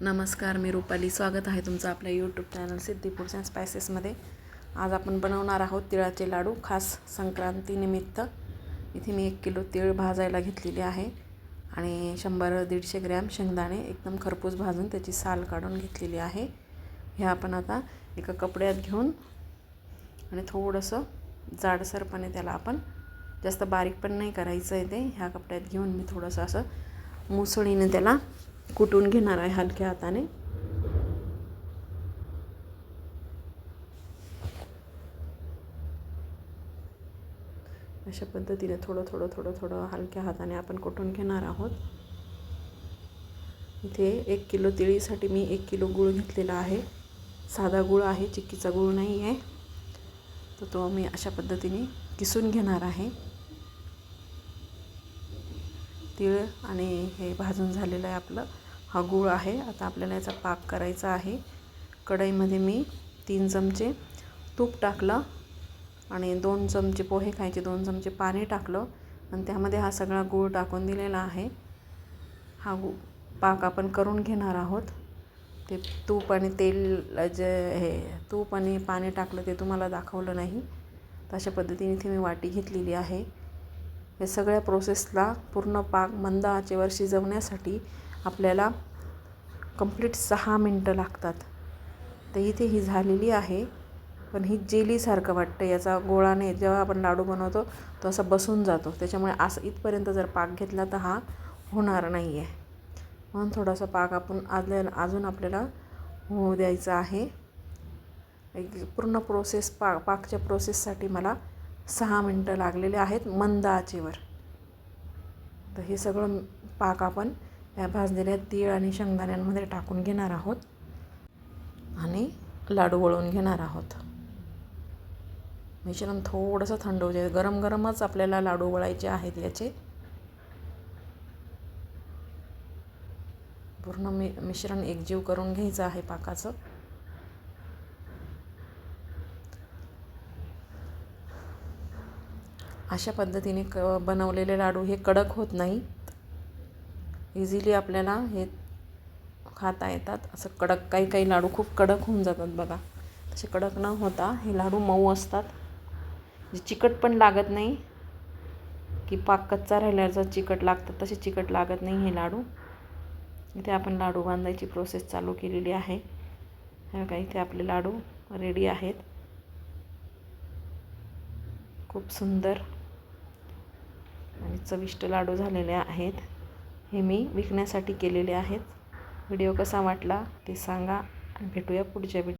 नमस्कार मी रुपाली. स्वागत आहे तुमचं आपल्या YouTube channel Siddhi foods and स्पायसेसमध्ये आज आपण बनवणार आहोत तिळाचे लाडू खास संक्रांतीनिमित्त इथे मी एक किलो तीळ भाजायला घेतलेली आहे आणि शंभर दीडशे ग्रॅम शेंगदाणे एकदम खरपूस भाजून त्याची साल काढून घेतलेली आहे. हे आपण आता एका कपड्यात घेऊन आणि थोडंसं जाडसरपणे त्याला आपण जास्त बारीक पण नाही करायचं आहे ते. ह्या कपड्यात घेऊन मी थोडंसं असं मुसळीने त्याला कुटून घेणार आहे हलक्या हाताने. अशा पद्धतीने थोडं थोडं थोडं थोडं हलक्या हाताने आपण कुटून घेणार आहोत. इथे एक किलो तिळीसाठी मी एक किलो गूळ घेतलेला आहे. साधा गूळ आहे चिक्कीचा गूळ नाही आहे तर तो मी अशा पद्धतीने किसून घेणार आहे. तिळ आणि हे भाजून झालेलं आहे आपलं. हा गूळ आहे. आता आपल्याला याचा पाक करायचा आहे. कढईमध्ये मी तीन चमचे तूप टाकलं आणि दोन चमचे पोहे खायचे दोन चमचे पाणी टाकलं आणि त्यामध्ये हा सगळा गूळ टाकून दिलेला आहे. हा गु पाक आपण करून घेणार आहोत. ते तूप आणि तेल जे हे तूप आणि पाणी टाकलं ते तुम्हाला दाखवलं नाही. अशा पद्धतीने इथे मी वाटी घेतलेली आहे. या सगळ्या प्रोसेसला पूर्ण पाक मंद आचेवर शिजवण्यासाठी आपल्याला कंप्लीट सहा मिनटं लागतात. तर इथे ही झालेली आहे. पण ही जेलीसारखं वाटतं. याचा गोळाने जेव्हा आपण लाडू बनवतो तो असा बसून जातो. त्याच्यामुळे असं इथपर्यंत जर पाक घेतला तर हा होणार नाही आहे म्हणून थोडासा पाक आपण आदल्या अजून आपल्याला होऊ द्यायचा आहे. एक पूर्ण प्रोसेस पा पाकच्या प्रोसेससाठी मला सहा मिनटं लागलेले आहेत मंद आचेवर. तर हे सगळं पाक आपण या भाजलेल्या तीळ आणि शेंगदाण्यांमध्ये टाकून घेणार आहोत. आणि लाडू वळून घेणार आहोत. मिश्रण थोडंसं थंड होऊ गरम गरमच आपल्याला लाडू वळायचे आहेत याचे. पूर्ण मि मिश्रण एकजीव करून घ्यायचं आहे पाकाचं. अशा पद्धतीने क बनवलेले लाडू हे कडक होत नाही. इझिली आपल्याला हे खाता येतात. असं कडक काही काही लाडू खूप कडक होऊन जातात बघा. तसे कडक न होता हे लाडू मऊ असतात. जे चिकट पण लागत नाही की पाक कच्चा राहिल्याचा चिकट लागतात तसे चिकट लागत नाही हे लाडू. इथे आपण लाडू बांधायची प्रोसेस चालू केलेली आहे. हे बघा इथे आपले लाडू रेडी आहेत. खूप सुंदर आणि चविष्ट लाडू झालेले आहेत. हे मी विकण्यासाठी केलेले आहेत. व्हिडिओ कसा वाटला ते सांगा. आणि भेटूया पुढच्या व्हिडिओ